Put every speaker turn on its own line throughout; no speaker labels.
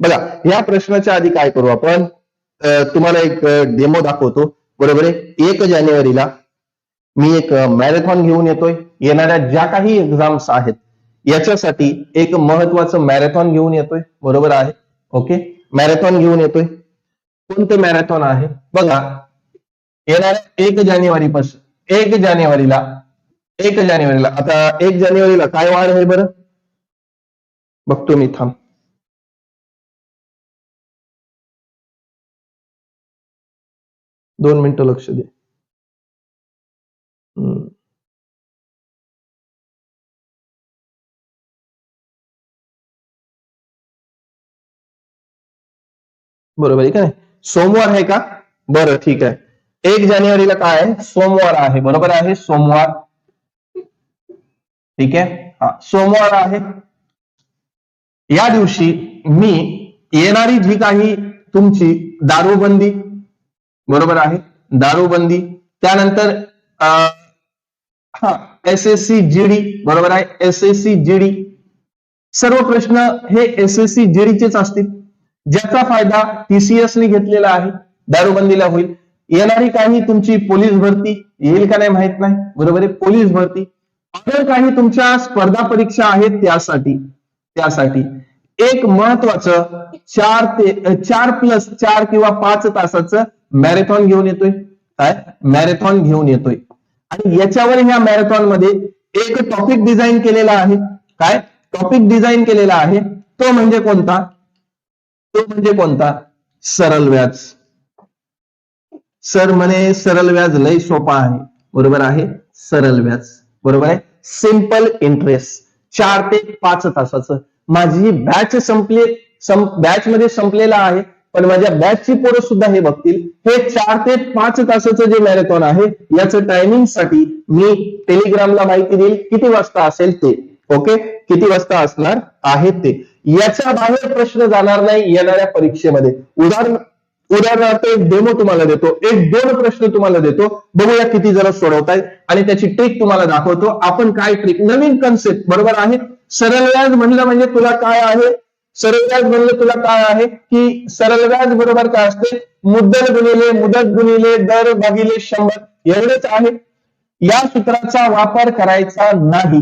बघा या प्रश्नाच्या आधी काय करू आपण? तुम्हाला एक डेमो दाखवतो. बरोबर आहे? एक जानेवारीला मी एक मॅरेथॉन घेऊन येतोय. येणाऱ्या ज्या काही एक्झाम्स आहेत याच्यासाठी एक महत्वाचं मॅरेथॉन घेऊन येतोय. बरोबर आहे? ओके? मॅरेथॉन घेऊन येतोय. कोणते मॅरेथॉन आहे? बघा येणाऱ्या एक जानेवारी पासून एक जानेवारीला एक जानेवारीला. आता एक जानेवारीला काय वार आहे बरं? बघतो मी थांब. दोन मिनिटं लक्ष दे. बरोबर आहे का नाही? सोमवार आहे का? बरं ठीक आहे. एक जानेवारीला काय आहे? सोमवार आहे. बरोबर आहे? सोमवार. ठीक आहे? हा सोमवार आहे. या दिवशी मी येणारी जी काही तुमची दारूबंदी बरोबर आहे. दारूबंदी त्यानंतर अं, हा एस एस सी जीडी बरोबर आहे. एस एस सी जीडी सर्व प्रश्न हे एस एस सी जीडीचेच असतील. ज्याचा फायदा टीसीएस ने घेतलेला आहे. दारूबंदीला होईल. येणारी काही तुमची पोलीस भरती येईल का नाही माहीत नाही. बरोबर आहे. पोलीस भरती. अजून काही तुमच्या स्पर्धा परीक्षा आहेत त्यासाठी त्यासाठी एक महत्वाचं चार ते चार प्लस चार किंवा पाच तासाचं मॅरेथॉन घेऊन येतोय. काय? मॅरेथॉन घेऊन येतोय. आणि याच्यावर ह्या मॅरेथॉनमध्ये एक टॉपिक डिझाईन केलेला आहे. काय? टॉपिक डिझाईन केलेला आहे. तो म्हणजे कोणता? तो म्हणजे कोणता? सरळ व्याज. सर म्हणे सरळ व्याज लय सोपा आहे. बरोबर आहे? सरळ व्याज. बरोबर आहे? सिंपल इंटरेस्ट चार ते पाच तासाचं. माझी बॅच संपली बॅच मध्ये संपलेला आहे. पण माझ्या बॅचची पोरं सुद्धा हे बघतील. हे चार ते पाच तासाचं जे मॅरेथॉन आहे याचं टायमिंगसाठी मी टेलिग्रामला माहिती देईल किती वाजता असेल ते. ओके किती वाजता असणार आहे ते. याच्या बाहेर प्रश्न जाणार नाही येणाऱ्या परीक्षेमध्ये. उदाहरण उदाहरणार्थ एक डेमो तुम्हाला देतो. एक दोन प्रश्न तुम्हाला देतो. बघूया किती जरा सोडवतायत. आणि त्याची ट्रिक तुम्हाला दाखवतो. आपण काय ट्रिक नवीन कन्सेप्ट बरोबर आहे? सरळ व्याज म्हणलं म्हणजे तुला काय आहे? सरळ व्याज म्हणलं तुला काय आहे? की सरळ व्याज बरोबर काय असते? मुद्दल गुणिले मुदत गुणिले दर भागिले शंभर. एवढेच आहे. या सूत्राचा वापर करायचा नाही.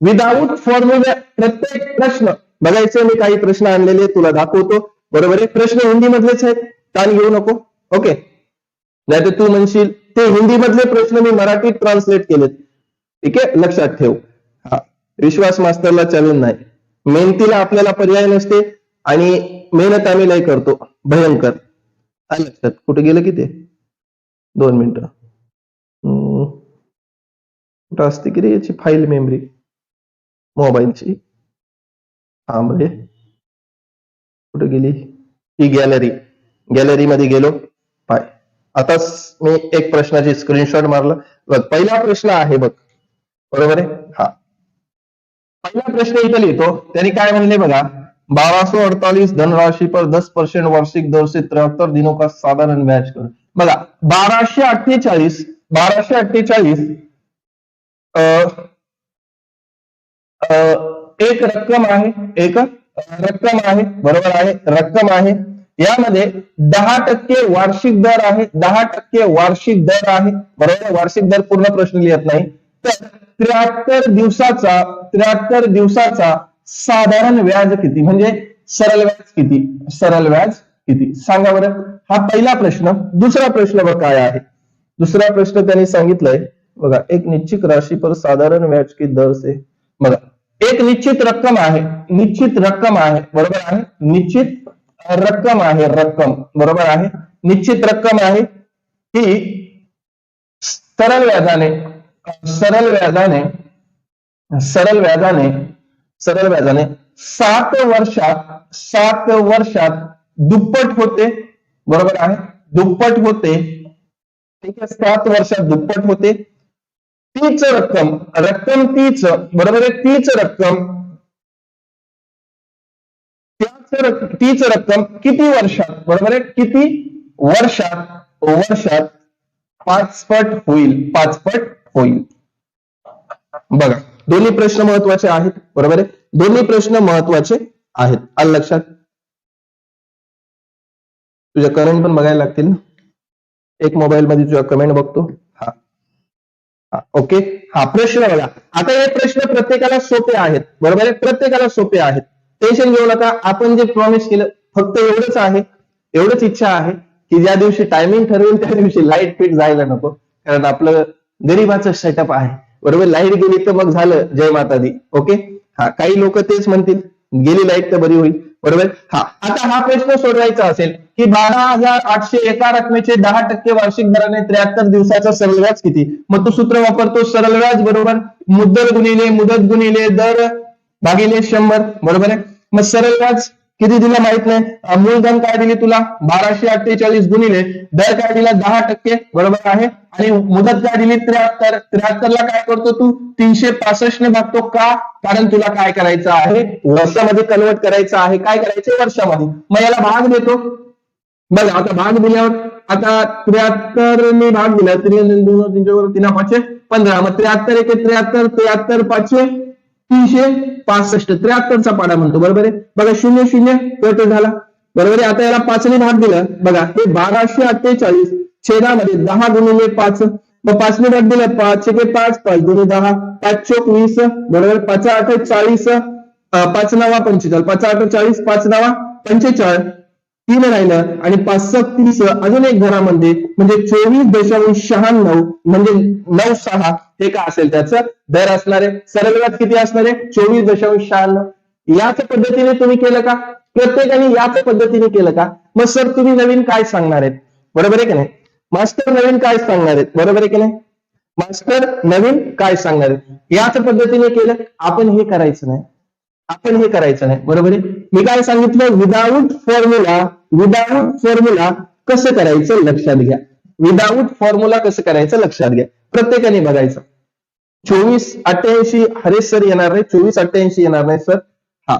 विदाऊट फॉर्म्युला प्रत्येक प्रश्न बघायचे मी काही प्रश्न आणलेले तुला दाखवतो. बरोबर आहे? प्रश्न हिंदी मधलेच आहेत. ताण घेऊ नको. ओके. नाही तर तू म्हणशील ते हिंदी मधले प्रश्न मी मराठीत ट्रान्सलेट केलेत. ठीक आहे? लक्षात ठेव. विश्वास मास्तरला चालून नाही. मेहनतीला आपल्याला पर्याय नसते आणि मेहनत आम्ही नाही करतो. भयंकर. आलं लक्षात? कुठे गेलं की ते? दोन मिनिटं. हम्म. कुठं असते की रे याची फाईल मेमरी मोबाईलची. हा म्हणजे कुठे गेली? ही गॅलरी गॅलरी मध्ये गेलो. पाय. आता मी एक प्रश्नाची स्क्रीनशॉट मारला. बघ पहिला प्रश्न आहे बघ. बरोबर आहे? हा. पहिला प्रश्न इथं लिहितो. त्यांनी काय म्हणले बघा? बारह सौ अड़तालीस धनराशि पर दस परसेंट वार्षिक दर से तिहत्तर दिनों का साधारण ब्याज कर. बघा बाराशे अठ्ठेचाळीस बाराशे अठ्ठेचाळीस एक रक्कम आहे एक रक्कम आहे बरोबर आहे रक्कम आहे. यामध्ये दहा टक्के वार्षिक दर आहे दहा टक्के वार्षिक दर आहे. बरोबर? वार्षिक दर पूर्ण प्रश्न लिहित नाही. तर त्र्याहत्तर दिवसाचा त्र्याहत्तर दिवसाचा साधारण व्याज किती? म्हणजे सरळ व्याज किती? सरळ व्याज किती? सांगा बरं. हा पहिला प्रश्न. दुसरा प्रश्न बघ काय आहे. दुसरा प्रश्न त्यांनी सांगितलंय. बघा एक निश्चित राशी पर साधारण व्याज की दर से? बघा एक निश्चित रक्कम आहे. निश्चित रक्कम आहे. बरोबर आहे? निश्चित रक्कम आहे. रक्कम. बरोबर आहे? निश्चित रक्कम आहे. ही सरळ व्याजाने सरळ व्याजाने सरळ व्याजाने सरळ व्याजाने सात वर्षात सात वर्षात दुप्पट होते. बरोबर आहे? दुप्पट होते. ठीक आहे? सात वर्षात दुप्पट होते. तीच रक्कम रक्कम तीच बरोबर आहे? तीच रक्कम त्याच तीच रक्कम किती वर्षात बरोबर आहे? किती? वर्षात वर्षात पाचपट होईल. पाचपट होईल बघा दोन्ही प्रश्न महत्त्वाचे आहेत बरोबर आहे? दोन्ही प्रश्न महत्त्वाचे आहेत. आल लक्षात? तुझ्या कमेंट पण बघायला लागतील ना? एक मोबाईल मध्ये तुझ्या कमेंट बघतो. हा. हा ओके हा प्रश्न बघा. आता हे प्रश्न प्रत्येकाला सोपे आहेत बरोबर आहे? प्रत्येकाला सोपे आहेत. टेन्शन घेऊ नका. आपण जे प्रॉमिस केलं फक्त एवढंच आहे एवढंच इच्छा आहे की ज्या दिवशी टायमिंग ठरवेल त्या दिवशी लाइट फिट जायला नको. कारण आपलं गरीबाचं सेटअप आहे. बरोबर? लाइट गेली तर मग झालं जय माता दी ओके हा काही लोक तेच म्हणतील. गेली लाइट तर बरी होईल. बरोबर? हा आता हा प्रश्न सोडवायचा असेल की बारा हजार आठशे एका रकमेचे दहा टक्के वार्षिक दराने त्र्याहत्तर दिवसाचा सरळ व्याज किती? मग तो सूत्र वापरतो सरळ व्याज बरोबर? मुद्दल गुणिले मुदत गुणिले दर भागिले शंभर. बरोबर आहे? मग सरळ व्याज किती दिलं माहीत नाही? मूलधन काय दिली तुला? बाराशे अठ्ठेचाळीस गुणिले. दर काय दिला? दहा टक्के. बरोबर आहे? आणि मुदत काय दिली? त्र्याहत्तर. त्र्याहत्तरला काय करतो तू? तीनशे पासष्ट ने भागतो का? कारण तुला काय करायचं आहे? वर्षामध्ये कन्वर्ट करायचं आहे. काय करायचं? वर्षामध्ये. मग याला भाग देतो. बघ आता भाग दिल्यावर आता त्र्याहत्तर मी भाग दिला. त्र्याहत्तर दोन तीनशे तीन पाचशे पंधरा. मग त्र्याहत्तर एक त्र्याहत्तर त्र्याहत्तर पाचशे तीनशे पासष्ट त्र्याहत्तरचा पाडा म्हणतो बरोबर आहे? बघा शून्य शून्य कट झाला. बरोबर आहे? आता याला पाचने भाग दिला. बघा हे बाराशे अठ्ठेचाळीस छेदामध्ये दहा गुणिले पाच. मग पाचने भाग दिला पाच एके पाच पाच दोन्ही दहा. पाच चोक वीस बरोबर? पाच आठ चाळीस पाच नवा पंचेचाळीस पाच आठ चाळीस पाच नवा पंचेचाळीस. तीन राहिलं आणि पाच तीस अजून एक घरामध्ये म्हणजे चोवीस दशांश शहाण्णव म्हणजे नऊ सहा हे काय असेल त्याचं? दर असणार. आहे सरळ व्याज किती असणार? आहे चोवीस दशांश शहाण्णव. याच पद्धतीने तुम्ही केलं का? प्रत्येकाने याच पद्धतीने केलं का? मग सर तुम्ही नवीन काय सांगणार आहेत? बरोबर आहे की नाही? मास्टर नवीन काय सांगणार आहेत? बरोबर आहे की नाही? मास्टर नवीन काय सांगणार आहेत? याच पद्धतीने केलं आपण हे करायचं नाही. आपण हे करायचं नाही. बरोबर आहे? मी काय सांगितलं? विदाऊट फॉर्म्युला विदाऊट फॉर्म्युला कसं करायचं? लक्षात घ्या. विदाऊट फॉर्म्युला कसं करायचं? लक्षात घ्या. प्रत्येकाने बघायचं. चोवीस अठ्ठ्याऐंशी हरेश सर येणार नाही चोवीस अठ्ठ्याऐंशी येणार नाही सर हा.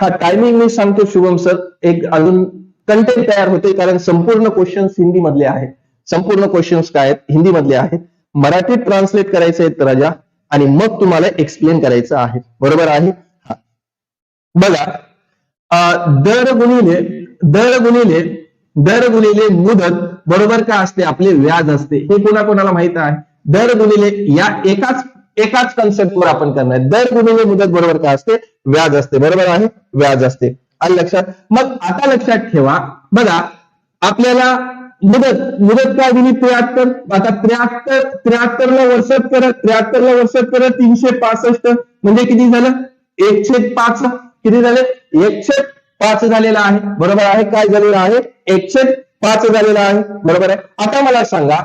हा टायमिंग मी सांगतो शुभम सर एक अजून कंटेंट तयार होते कारण संपूर्ण क्वेश्चन्स हिंदी मधले आहेत. संपूर्ण क्वेश्चन्स काय आहेत? हिंदी मधले आहेत. मराठीत ट्रान्सलेट करायचे आहेत राजा. आणि मग तुम्हाला एक्सप्लेन करायचं आहे. बरोबर आहे? बघा अं, दर गुणिले दर गुणिले दर गुणिले मुदत बरोबर काय असते? आपले व्याज असते. हे कोणा कोणाला माहीत आहे? दर गुणिले या एकाच एकाच कन्सेप्टवर आपण करणार. दर गुणिले मुदत बरोबर काय असते? व्याज असते. बरोबर आहे? व्याज असते. आणि लक्षात? मग आता लक्षात ठेवा. बघा आपल्याला मुदत मुदत काय दिली? त्र्याहत्तर. आता त्र्याहत्तर त्र्याहत्तरला वर्षात परत त्र्याहत्तरला वर्षात परत तीनशे पासष्ट. म्हणजे किती झालं? एकशे पाच. किती झाले? एकशे पाच झालेला आहे. बरोबर आहे? काय झालेलं आहे? एकशे पाच झालेला आहे. बरोबर आहे? आता मला सांगा.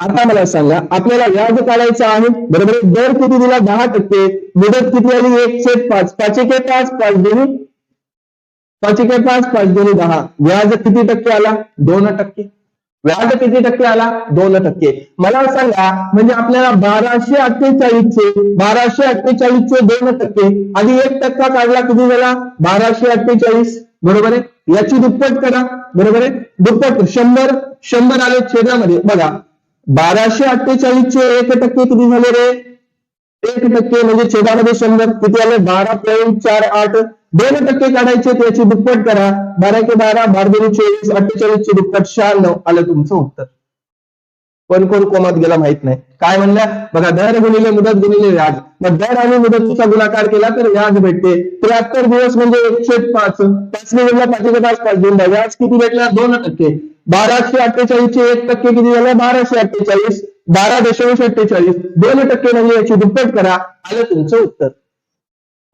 आता मला सांगा. आपल्याला व्याज काढायचं आहे. बरोबर आहे? दर किती दिला? दहा टक्के. मुदत किती आली? एकशे पाच. पाच एके पाच पाच दोन्ही. पाच एके पाच पाच दोन्ही दहा. व्याज किती टक्के आला? दोन टक्के. व्याज किती टक्के आला? दोन टक्के. मला सांगा म्हणजे आपल्याला बाराशे अठ्ठेचाळीसचे बाराशे अठ्ठेचाळीसचे दोन टक्के आणि एक टक्का काढला किती झाला? बाराशे अठ्ठेचाळीस. बरोबर आहे? याची दुप्पट करा. बरोबर आहे? दुप्पट. शंभर शंभर आले छेदामध्ये. बघा बाराशे अठ्ठेचाळीसचे एक टक्के किती झाले रे? एक टक्के म्हणजे छेदामध्ये शंभर. किती आले? बारा पॉईंट चार आठ. दोन टक्के काढायचे त्याची दुप्पट करा. बारा के बारा बारा दोन्ही चोवीस अठ्ठेचाळीस दुप्पट शहाण्णव आलं तुमचं उत्तर. कोण कोण कोमात गेला माहीत नाही. काय म्हणल्या? बघा दर गुणिले मुदत गुणिले व्याज. मग दर आणि मुदतीचा गुणाकार केला तर व्याज भेटते. त्र्याहत्तर दिवस म्हणजे एकशे पाच. पाच मिनिटला पाचशे पाच पाच दोन व्याज किती भेटला? दोन टक्के. बाराशे अठ्ठेचाळीसचे एक टक्के किती झालं? बाराशे अठ्ठेचाळीस. बारा दशांश अठ्ठेचाळीस. दोन टक्के म्हणजे याची दुप्पट करा. आलं तुमचं उत्तर.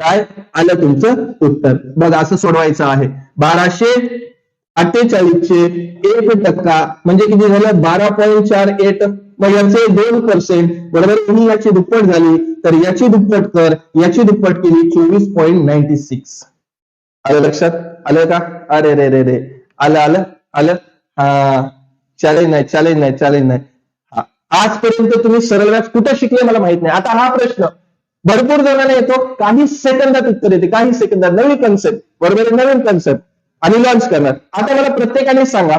काय आलं तुमचं उत्तर? बघा असं सोडवायचं आहे. बाराशे अठ्ठेचाळीसचे एक टक्का म्हणजे किती झालं? बारा पॉईंट चार एट मग याचे दोन पर्सेंट बरोबर? तुम्ही याची दुप्पट झाली तर याची दुप्पट कर. याची दुप्पट केली चोवीस पॉईंट नाईन्टी सिक्स आलं लक्षात? आलं का? अरे रे रे रे. आलं आलं आलं. हा. चालेल नाही चालेल नाही चालेल नाही. आजपर्यंत तुम्ही सरळ व्याज कुठे शिकले मला माहीत नाही. आता हा प्रश्न. भरपूर जणांना येतो काही सेकंदात उत्तर येते काही सेकंदात नवीन कन्सेप्ट बरोबर नवीन कन्सेप्ट आणि लॉन्च करणार. आता मला प्रत्येकाने सांगा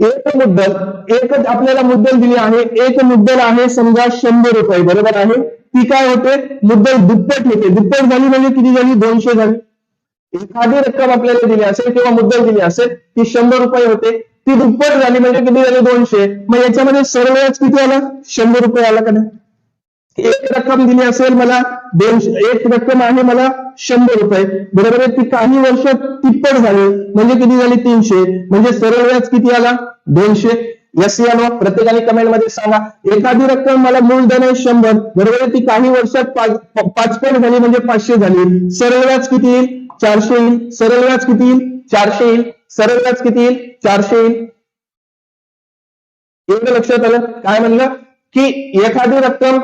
एक मुद्दल एकच आपल्याला मुद्दल दिली आहे एक मुद्दल आहे समजा शंभर रुपये बरोबर आहे? ती काय होते? मुद्दल दुप्पट होते. दुप्पट झाली म्हणजे किती झाली? दोनशे झाली. एखादी रक्कम आपल्याला दिली असेल किंवा मुद्दल दिली असेल ती शंभर रुपये होते. ती दुप्पट झाली म्हणजे किती झाली? दोनशे. मग याच्यामध्ये सर्व व्याज किती आला? शंभर रुपये आला का नाही? एक रक्कम दिली असेल मला दोनशे एक रक्कम आहे मला शंभर रुपये. बरोबर आहे? ती काही वर्षात तिप्पट झाली. म्हणजे किती झाली? तीनशे. म्हणजे सरळ व्याज किती आला? दोनशे. यस या नो. प्रत्येकाने कमेंटमध्ये सांगा. एखादी रक्कम मला मूलधन आहे शंभर. बरोबर आहे? ती काही वर्षात पाच पाचपट झाली म्हणजे पाचशे झाली. सरळ व्याज किती येईल? चारशे येईल. सरळ व्याज किती येईल? चारशे येईल. सरळ व्याज किती येईल? चारशे येईल. एवढं लक्षात आलं? काय म्हणलं? की एखादी रक्कम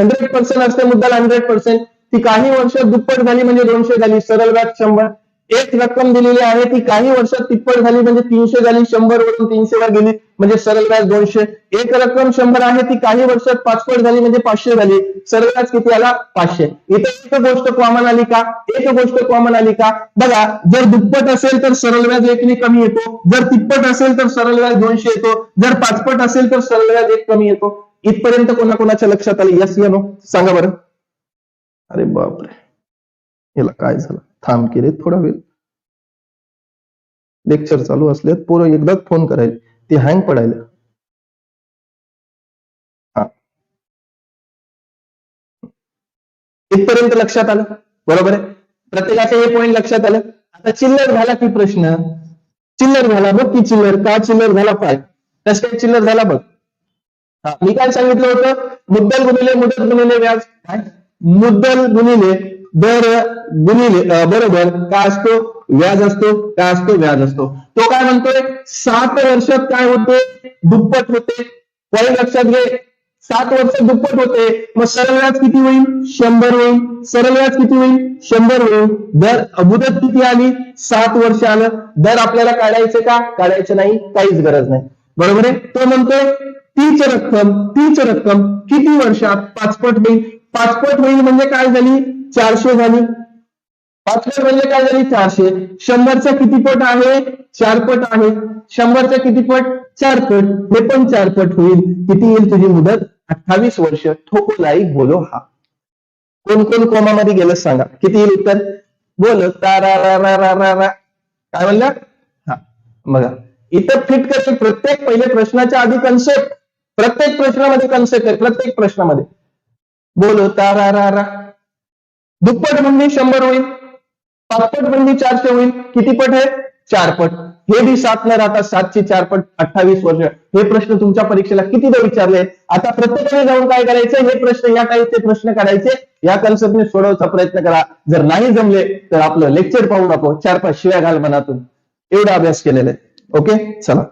हंड्रेड पर्सेंट असते मुद्दाला हंड्रेड पर्सेंट ती काही वर्षात दुप्पट झाली म्हणजे दोनशे झाली. सरळ व्याज शंभर. एक रक्कम दिलेली आहे ती काही वर्षात तिप्पट झाली म्हणजे तीनशे झाली. शंभर वरून तीनशे वर गेली म्हणजे सरळ व्याज दोनशे. एक रक्कम शंभर आहे ती काही वर्षात पाचपट झाली म्हणजे पाचशे झाली. सरळ व्याज किती आला? पाचशे. इथं एक गोष्ट कॉमन आली का? एक गोष्ट कॉमन आली का? बघा जर दुप्पट असेल तर सरळ व्याज एकने कमी येतो. जर तिप्पट असेल तर सरळ व्याज दोनशे येतो. जर पाचपट असेल तर सरळ व्याज एक कमी येतो. इथपर्यंत कोणाकोणाच्या लक्षात आलं? यस या नो सांगा बरं. अरे बापरे. याला काय झालं? थांब की रे थोडा वेळ. लेक्चर चालू असल्यात पोरं एकदाच फोन करायचे ते हँग पडायला. हा. इथपर्यंत लक्षात आलं? बरोबर आहे? प्रत्येकाचं हे पॉईंट लक्षात आलं. आता चिल्लर झाला की प्रश्न? चिल्लर झाला. बघ की चिल्लर? का चिल्लर झाला? पाय कसं चिल्लर झाला बघ. मी काय सांगितलं होतं? मुद्दल गुणिले मुदत गुणिले व्याज. काय? मुद्दल गुणिले दर गुणिले बरोबर काय असतो? व्याज असतो. काय असतो? व्याज असतो. तो काय म्हणतोय? सात वर्षात काय होते? दुप्पट होते. काही लक्षात घे. सात वर्ष दुप्पट होते. मग सरळ व्याज किती होईल? शंभर होईल. सरळ व्याज किती होईल? शंभर होईल. दर मुदत किती आली? सात वर्ष आलं. दर आपल्याला काढायचे का? काढायचे नाही. काहीच गरज नाही. बरोबर आहे? तो म्हणतोय तीच रक्कम तीच रक्कम किती वर्षात पाचपट होईल? पाचपट होईल म्हणजे काय झाली? चारशे झाली. पाचपट म्हणजे काय झाली? चारशे. शंभरचा किती पट आहे? चार पट आहे. शंभरचा किती पट? चार पट हे पण चार पट होईल. किती येईल तुझी मुदत? अठ्ठावीस वर्ष. ठोको बोलो हा. कोण कोण कोमामध्ये गेलं सांगा. किती येईल उत्तर? बोल. तारा रा रा रा रा रा काय म्हणलं? हा. बघा. इथं फिट कसे प्रत्येक पहिले प्रश्नाच्या आधी कन्सेप्ट प्रत्येक प्रश्नामध्ये कन्सेप्ट आहे प्रत्येक प्रश्नामध्ये. बोलो तारा रा रा दुप्पट म्हणजे शंभर होईल पाचपट म्हणजे चारशे होईल. किती पट आहे चार पट. हे बी सात न राहता सातशे चार पट अठ्ठावीस वर्ष. हे प्रश्न तुमच्या परीक्षेला कितीदा विचारले? आता प्रत्येकाने जाऊन काय करायचं हे प्रश्न या टाईपचे प्रश्न काढायचे. या कन्सेप्टने सोडवचा प्रयत्न करा. जर नाही जमले तर आपलं लेक्चर पाहू नको. चार पाच शिव्या घाल मनातून. एवढा अभ्यास केलेला आहे. ओके चला.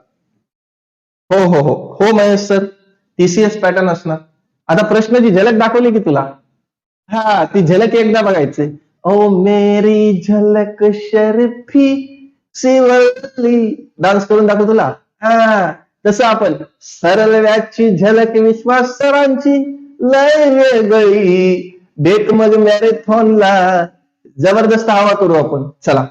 हो हो हो. हो महेश सर टीसीएस पॅटर्न असणार. आता प्रश्नाची झलक दाखवली की तुला? हा ती झलक एकदा बघायची. ओ मेरी झलक शर्फी शिवली डान्स करून दाखव तुला. हा तसं आपण सरळ व्याची झलक विश्वास सरांची लय वेगळी. भेट मग मॅरेथॉनला जबरदस्त हवा करू आपण. चला.